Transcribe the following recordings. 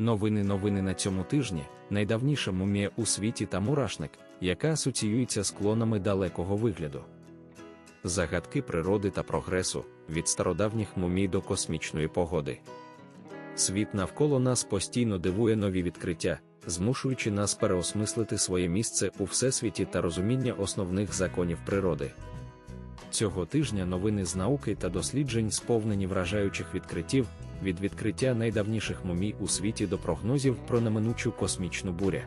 Новини новини на цьому тижні найдавніша мумія у світі та мурашник, яка асоціюється з клонами далекого вигляду. Загадки природи та прогресу від стародавніх мумій до космічної погоди. Світ навколо нас постійно дивує нові відкриття, змушуючи нас переосмислити своє місце у всесвіті та розуміння основних законів природи. Цього тижня новини з науки та досліджень сповнені вражаючих відкриттів від відкриття найдавніших мумій у світі до прогнозів про неминучу космічну буря.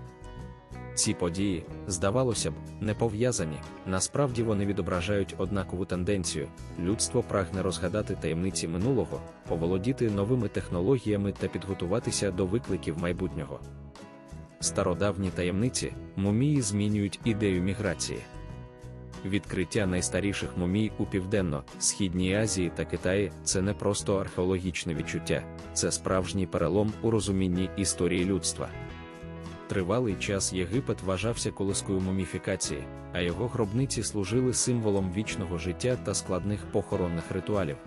Ці події, здавалося б, не пов'язані, насправді вони відображають однакову тенденцію. Людство прагне розгадати таємниці минулого, поволодіти новими технологіями та підготуватися до викликів майбутнього. Стародавні таємниці мумії змінюють ідею міграції. Відкриття найстаріших мумій у Південно-Східній Азії та Китаї це не просто археологічне відчуття, це справжній перелом у розумінні історії людства. Тривалий час Єгипет вважався колискою муміфікації, а його гробниці служили символом вічного життя та складних похоронних ритуалів.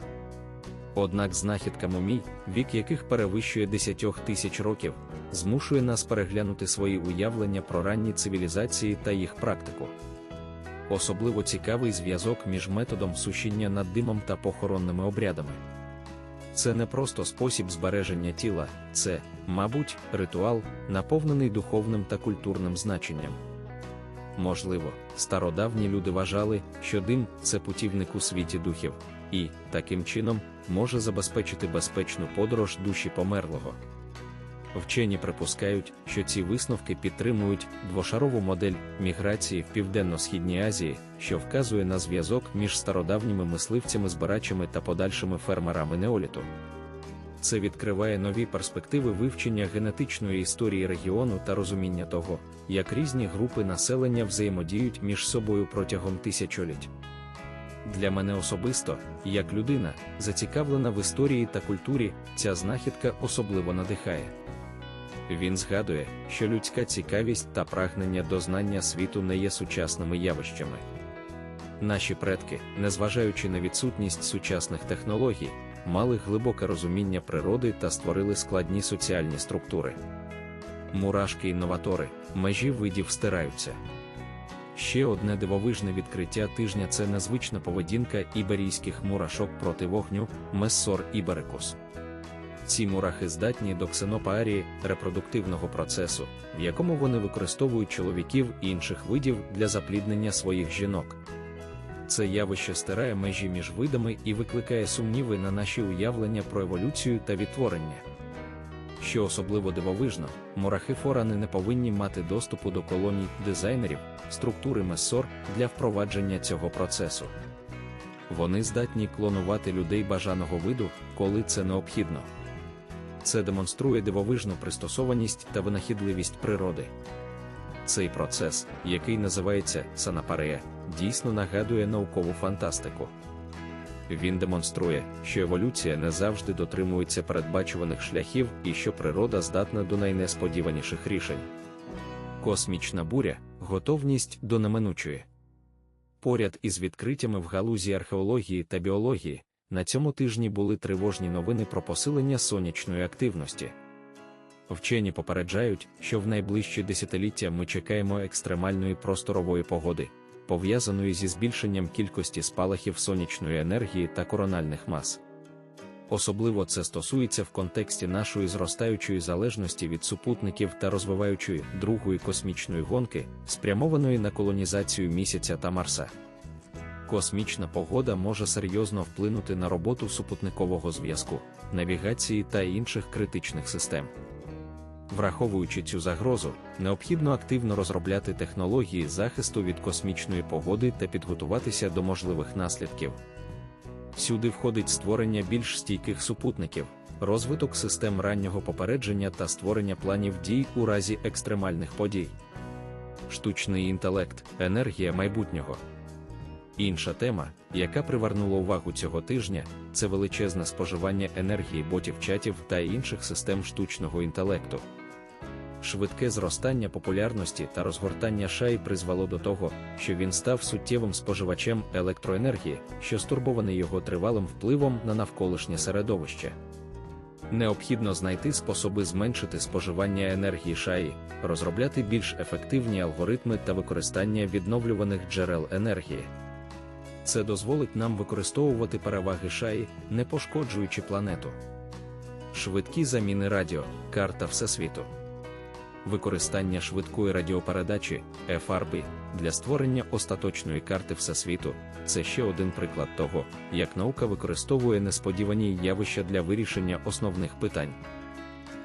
Однак знахідка мумій, вік яких перевищує 10 тисяч років, змушує нас переглянути свої уявлення про ранні цивілізації та їх практику. Особливо цікавий зв'язок між методом сушіння над димом та похоронними обрядами. Це не просто спосіб збереження тіла, це, мабуть, ритуал, наповнений духовним та культурним значенням. Можливо, стародавні люди вважали, що дим це путівник у світі духів, і, таким чином, може забезпечити безпечну подорож душі померлого. Вчені припускають, що ці висновки підтримують двошарову модель міграції в Південно-Східній Азії, що вказує на зв'язок між стародавніми мисливцями-збирачами та подальшими фермерами неоліту. Це відкриває нові перспективи вивчення генетичної історії регіону та розуміння того, як різні групи населення взаємодіють між собою протягом тисячоліть. Для мене особисто, як людина, зацікавлена в історії та культурі, ця знахідка особливо надихає. Він згадує, що людська цікавість та прагнення до знання світу не є сучасними явищами. Наші предки, незважаючи на відсутність сучасних технологій, мали глибоке розуміння природи та створили складні соціальні структури. Мурашки інноватори, межі видів стираються. Ще одне дивовижне відкриття тижня це незвична поведінка іберійських мурашок проти вогню Мессор іберикус. Ці мурахи здатні до ксенопарії репродуктивного процесу, в якому вони використовують чоловіків і інших видів для запліднення своїх жінок. Це явище стирає межі між видами і викликає сумніви на наші уявлення про еволюцію та відтворення. Що особливо дивовижно, мурахи форани не повинні мати доступу до колоній дизайнерів, структури месор для впровадження цього процесу. Вони здатні клонувати людей бажаного виду, коли це необхідно. Це демонструє дивовижну пристосованість та винахідливість природи. Цей процес, який називається санапарея, дійсно нагадує наукову фантастику. Він демонструє, що еволюція не завжди дотримується передбачуваних шляхів і що природа здатна до найнесподіваніших рішень. Космічна буря готовність до неминучої. Поряд із відкриттями в галузі археології та біології, на цьому тижні були тривожні новини про посилення сонячної активності. Вчені попереджають, що в найближчі десятиліття ми чекаємо екстремальної просторової погоди, пов'язаної зі збільшенням кількості спалахів сонячної енергії та корональних мас. Особливо це стосується в контексті нашої зростаючої залежності від супутників та розвиваючої другої космічної гонки, спрямованої на колонізацію місяця та Марса. Космічна погода може серйозно вплинути на роботу супутникового зв'язку, навігації та інших критичних систем. Враховуючи цю загрозу, необхідно активно розробляти технології захисту від космічної погоди та підготуватися до можливих наслідків. Сюди входить створення більш стійких супутників, розвиток систем раннього попередження та створення планів дій у разі екстремальних подій. Штучний інтелект, енергія майбутнього. Інша тема, яка привернула увагу цього тижня, це величезне споживання енергії ботів чатів та інших систем штучного інтелекту. Швидке зростання популярності та розгортання шай призвело до того, що він став суттєвим споживачем електроенергії, що стурбований його тривалим впливом на навколишнє середовище. Необхідно знайти способи зменшити споживання енергії шаї, розробляти більш ефективні алгоритми та використання відновлюваних джерел енергії. Це дозволить нам використовувати переваги шаї, не пошкоджуючи планету. Швидкі заміни радіо, карта Всесвіту. Використання швидкої радіопередачі FRB для створення остаточної карти Всесвіту це ще один приклад того, як наука використовує несподівані явища для вирішення основних питань.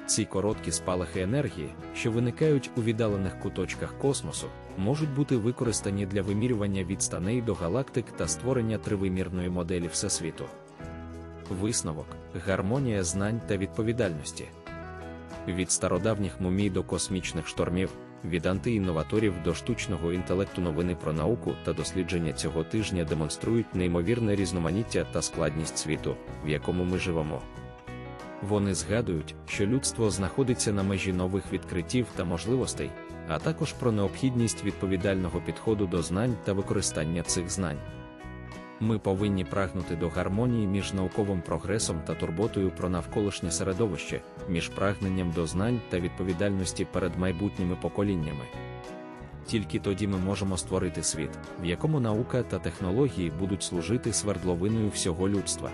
Ці короткі спалахи енергії, що виникають у віддалених куточках космосу, можуть бути використані для вимірювання відстаней до галактик та створення тривимірної моделі Всесвіту. Висновок гармонія знань та відповідальності. Від стародавніх мумій до космічних штормів, від антиінноваторів до штучного інтелекту новини про науку та дослідження цього тижня демонструють неймовірне різноманіття та складність світу, в якому ми живемо. Вони згадують, що людство знаходиться на межі нових відкриттів та можливостей, а також про необхідність відповідального підходу до знань та використання цих знань. Ми повинні прагнути до гармонії між науковим прогресом та турботою про навколишнє середовище, між прагненням до знань та відповідальності перед майбутніми поколіннями. Тільки тоді ми можемо створити світ, в якому наука та технології будуть служити свердловиною всього людства.